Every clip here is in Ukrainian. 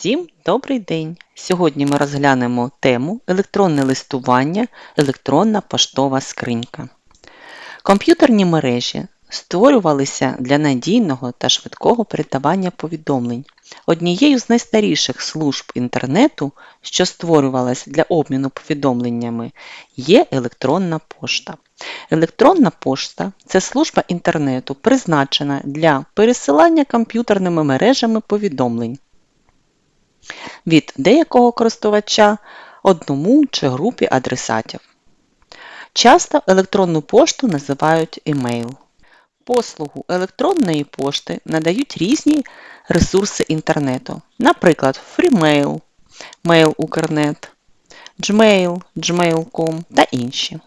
Всім добрий день! Сьогодні ми розглянемо тему електронне листування, електронна поштова скринька. Комп'ютерні мережі створювалися для надійного та швидкого передавання повідомлень. Однією з найстаріших служб інтернету, що створювалася для обміну повідомленнями, є електронна пошта. Електронна пошта це служба інтернету, призначена для пересилання комп'ютерними мережами повідомлень від деякого користувача одному чи групі адресатів. Часто електронну пошту називають емейл. Послугу електронної пошти надають різні ресурси інтернету, наприклад, Freemail, Mail.Укрнет, Gmail, gmail.com та інші.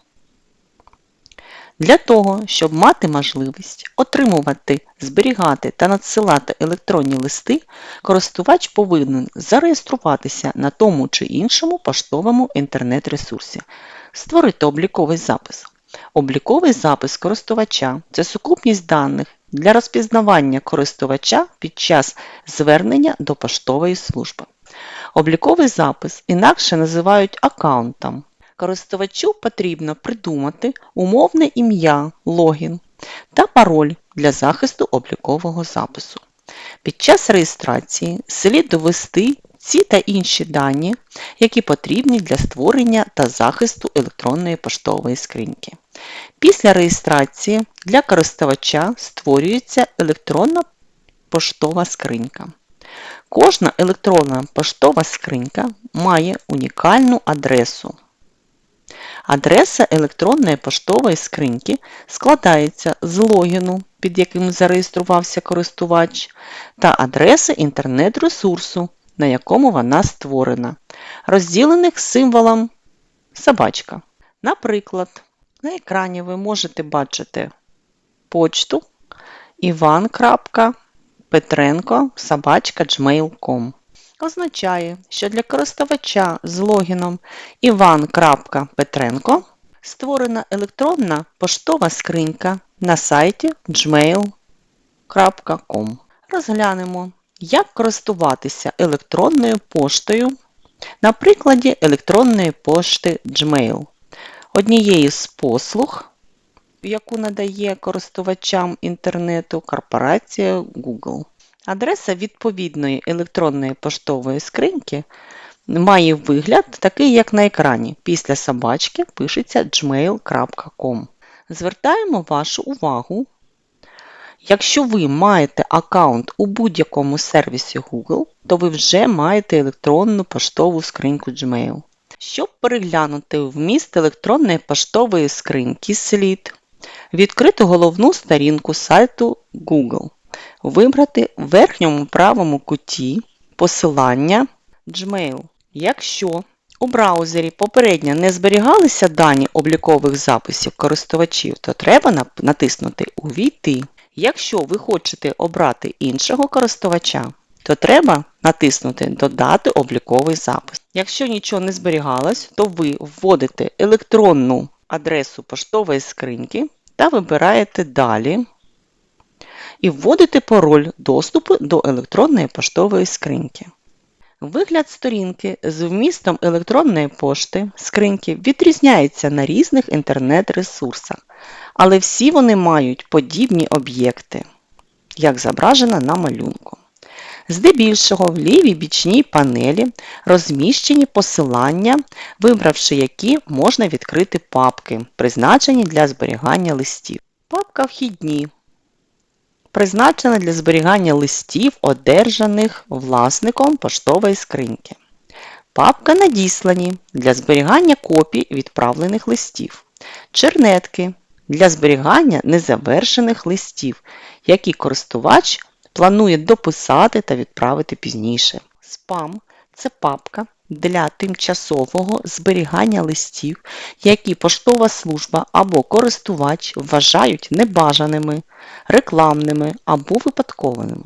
Для того, щоб мати можливість отримувати, зберігати та надсилати електронні листи, користувач повинен зареєструватися на тому чи іншому поштовому інтернет-ресурсі, створити обліковий запис. Обліковий запис користувача це сукупність даних для розпізнавання користувача під час звернення до поштової служби. Обліковий запис інакше називають аккаунтом. Користувачу потрібно придумати умовне ім'я логін та пароль для захисту облікового запису. Під час реєстрації слід довести ці та інші дані, які потрібні для створення та захисту електронної поштової скриньки. Після реєстрації для користувача створюється електронна поштова скринька. Кожна електронна поштова скринька має унікальну адресу. Адреса електронної поштової скриньки складається з логіну, під яким зареєструвався користувач, та адреси інтернет-ресурсу, на якому вона створена, розділених символом собачка. Наприклад, на екрані ви можете бачити почту ivan.petrenko.gmail.com означає, що для користувача з логіном ivan.petrenko створена електронна поштова скринька на сайті gmail.com. Розглянемо, як користуватися електронною поштою на прикладі електронної пошти Gmail. Однією з послуг, яку надає користувачам інтернету корпорація Google. Адреса відповідної електронної поштової скриньки має вигляд такий, як на екрані. Після собачки пишеться gmail.com. Звертаємо вашу увагу. Якщо ви маєте аккаунт у будь-якому сервісі Google, то ви вже маєте електронну поштову скриньку Gmail. Щоб переглянути вміст електронної поштової скриньки слід, відкрити головну сторінку сайту Google вибрати в верхньому правому куті посилання Gmail. Якщо у браузері попередньо не зберігалися дані облікових записів користувачів, то треба натиснути Увійти. Якщо ви хочете обрати іншого користувача, то треба натиснути Додати обліковий запис. Якщо нічого не зберігалось, то ви вводите електронну адресу поштової скриньки та вибираєте Далі і вводите пароль доступу до електронної поштової скриньки. Вигляд сторінки з вмістом електронної пошти скриньки відрізняється на різних інтернет-ресурсах, але всі вони мають подібні об'єкти, як зображено на малюнку. Здебільшого в лівій бічній панелі розміщені посилання, вибравши які можна відкрити папки, призначені для зберігання листів. Папка Вхідні призначена для зберігання листів, одержаних власником поштової скриньки. Папка Надіслані для зберігання копій відправлених листів. Чернетки для зберігання незавершених листів, які користувач планує дописати та відправити пізніше. Спам це папка для тимчасового зберігання листів, які поштова служба або користувач вважають небажаними, рекламними або випадковими.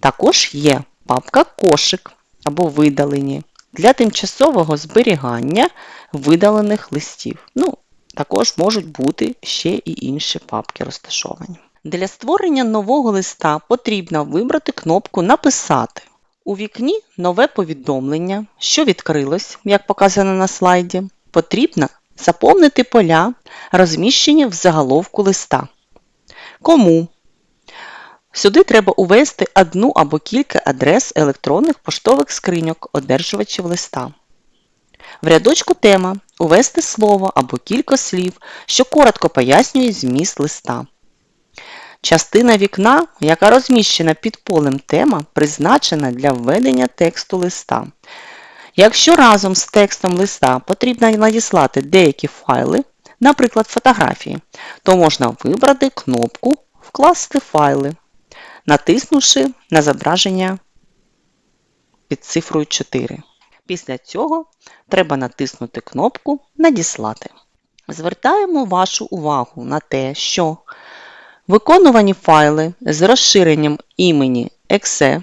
Також є папка кошик або видалені для тимчасового зберігання видалених листів. Ну, Також можуть бути ще і інші папки розташовані. Для створення нового листа потрібно вибрати кнопку Написати. У вікні нове повідомлення, що відкрилось, як показано на слайді, потрібно заповнити поля, розміщені в заголовку листа. Кому? Сюди треба увести одну або кілька адрес електронних поштових скриньок одержувачів листа. В рядочку тема увести слово або кілька слів, що коротко пояснюють зміст листа. Частина вікна, яка розміщена під полем тема, призначена для введення тексту листа. Якщо разом з текстом листа потрібно надіслати деякі файли, наприклад, фотографії, то можна вибрати кнопку Вкласти файли, натиснувши на зображення під цифрою 4. Після цього треба натиснути кнопку Надіслати. Звертаємо вашу увагу на те, що виконувані файли з розширенням імені .exe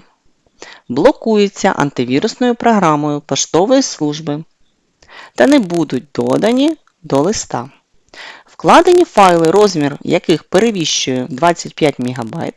блокуються антивірусною програмою поштової служби та не будуть додані до листа. Вкладені файли, розмір яких перевищує 25 МБ,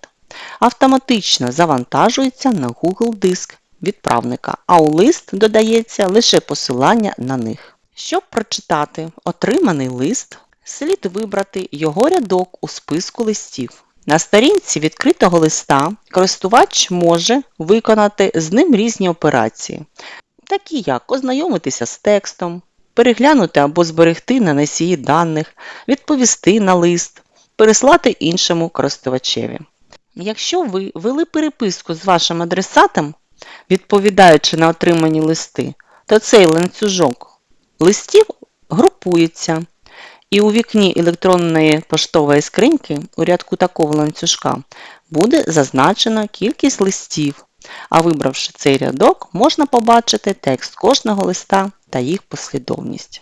автоматично завантажуються на Google диск відправника, а у лист додається лише посилання на них. Щоб прочитати отриманий лист, слід вибрати його рядок у списку листів. На сторінці відкритого листа користувач може виконати з ним різні операції, такі як ознайомитися з текстом, переглянути або зберегти на носії даних, відповісти на лист, переслати іншому користувачеві. Якщо ви вели переписку з вашим адресатом, відповідаючи на отримані листи, то цей ланцюжок листів групується. І у вікні електронної поштової скриньки у рядку такого ланцюжка буде зазначена кількість листів, а вибравши цей рядок, можна побачити текст кожного листа та їх послідовність.